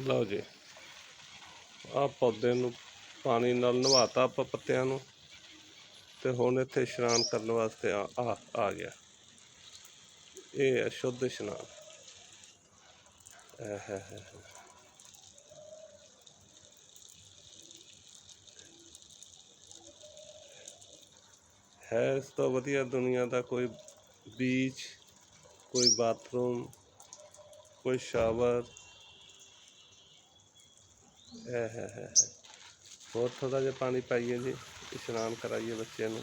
ਲਓ ਜੀ। ਆ ਪੌਦੇ ਨੂੰ ਪਾਣੀ ਨਾਲ ਨਵਾਤਾ ਆਪਾਂ ਪੱਤਿਆਂ ਨੂੰ। ਤੇ ਹੁਣ ਇੱਥੇ ਇਸ਼ਨਾਨ ਕਰਨ ਵਾਸਤੇ ਆ ਆ ਆ ਗਿਆ। ਇਹ ਹੈ ਸ਼ੁੱਧ ਇਸ਼ਨਾਨ। ਹੈ ਇਸ ਤੋਂ ਵਧੀਆ ਦੁਨੀਆ ਦਾ ਕੋਈ ਬੀਚ ਕੋਈ ਬਾਥਰੂਮ, ਕੋਈ ਸ਼ਾਵਰ ਹੋਰ ਥੋੜਾ ਜਿਹਾ ਪਾਣੀ ਪਾਈਏ ਜੀ, ਇਸ਼ਨਾਨ ਕਰਾਈਏ ਬੱਚਿਆਂ ਨੂੰ।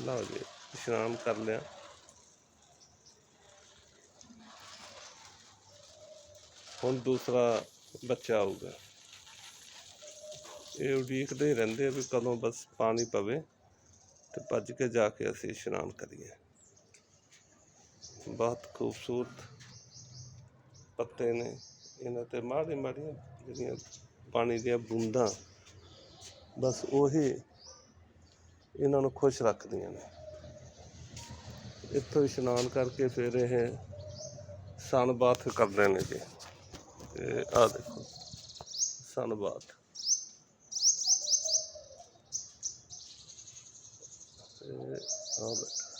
ਲਓ ਜੀ, ਇਸ਼ਨਾਨ ਕਰ ਲਿਆ। ਹੁਣ ਦੂਸਰਾ ਬੱਚਾ ਆਊਗਾ। ਇਹ ਉਡੀਕਦੇ ਹੀ ਰਹਿੰਦੇ ਵੀ ਕਦੋਂ ਬਸ ਪਾਣੀ ਪਵੇ ਤੇ ਭੱਜ ਕੇ ਜਾ ਕੇ ਅਸੀਂ ਇਸ਼ਨਾਨ ਕਰੀਏ। ਬਹੁਤ ਖੂਬਸੂਰਤ ਪੱਤੇ ਨੇ। ਇਹਨਾਂ ਤੇ ਮਾੜੀ ਮਾੜੀਆਂ ਜਿਹੜੀਆਂ ਪਾਣੀ ਦੀਆਂ ਬੂੰਦਾਂ, ਬਸ ਉਹੀ ਇਹਨਾਂ ਨੂੰ ਖੁਸ਼ ਰੱਖਦੀਆਂ ਨੇ। ਇੱਥੋਂ ਇਸ਼ਨਾਨ ਕਰਕੇ ਫਿਰ ਇਹ ਸਨ ਬਾਥ ਕਰਦੇ ਨੇ ਜੀ। ਤੇ ਆ ਦੇਖੋ ਸਨ ਬਾਥ ਤੇ ਆ ਬੈਠਾ।